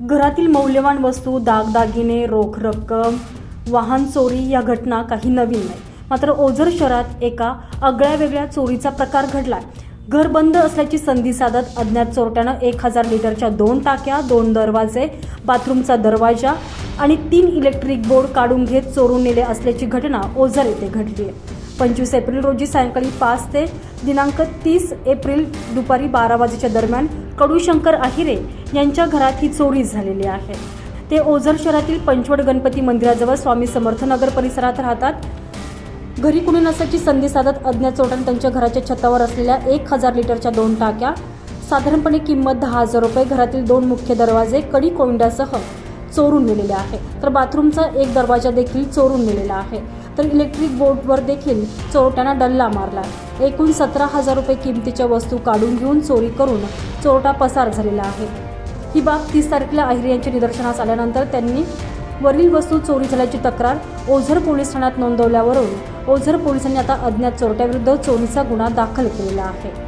घरातील मौल्यवान वस्तू दागदागिने रोख रक्कम वाहन चोरी या घटना काही नवीन नाही. मात्र ओझर शहरात एका आगळ्या वेगळ्या चोरीचा प्रकार घडला घर बंद असल्याची संधी साधत अज्ञात चोरट्यानं एक हजार लिटरच्या दोन टाक्या दोन दरवाजे बाथरूमचा दरवाजा आणि तीन इलेक्ट्रिक बोर्ड काढून घेत चोरून नेले असल्याची घटना ओझर येथे घडली आहे. पंचवीस एप्रिल रोजी सायंकाळी पाच ते दिनांक तीस एप्रिल दुपारी बारा वाजेच्या दरम्यान कडूशंकर आहिरे यांच्या घरात ही चोरी झालेली आहे. ते ओझर शहरातील पंचवड गणपती मंदिराजवळ स्वामी समर्थनगर परिसरात राहतात. घरी कुणी नसल्याची संधी साधत अज्ञात चोरट्याने त्यांच्या घराच्या छतावर असलेल्या एक हजार लिटरच्या दोन टाक्या साधारणपणे किंमत दहा हजार रुपये घरातील दोन मुख्य दरवाजे कडी कोंड्यासह चोरून नेलेले आहे. तर बाथरूमचा एक दरवाजा देखील चोरून नेलेला आहे. तर इलेक्ट्रिक बोर्डवर देखील चोरट्यानं डल्ला मारला. एकूण सतरा हजार रुपये किमतीच्या वस्तू काढून घेऊन चोरी करून चोरटा पसार झालेला आहे. ही बाब तीस तारखेला अहिरे यांच्या निदर्शनास आल्यानंतर त्यांनी वरील वस्तू चोरी झाल्याची तक्रार ओझर पोलीस ठाण्यात नोंदवल्यावरून ओझर पोलिसांनी आता अज्ञात चोरट्याविरुद्ध चोरीचा गुन्हा दाखल केलेला आहे.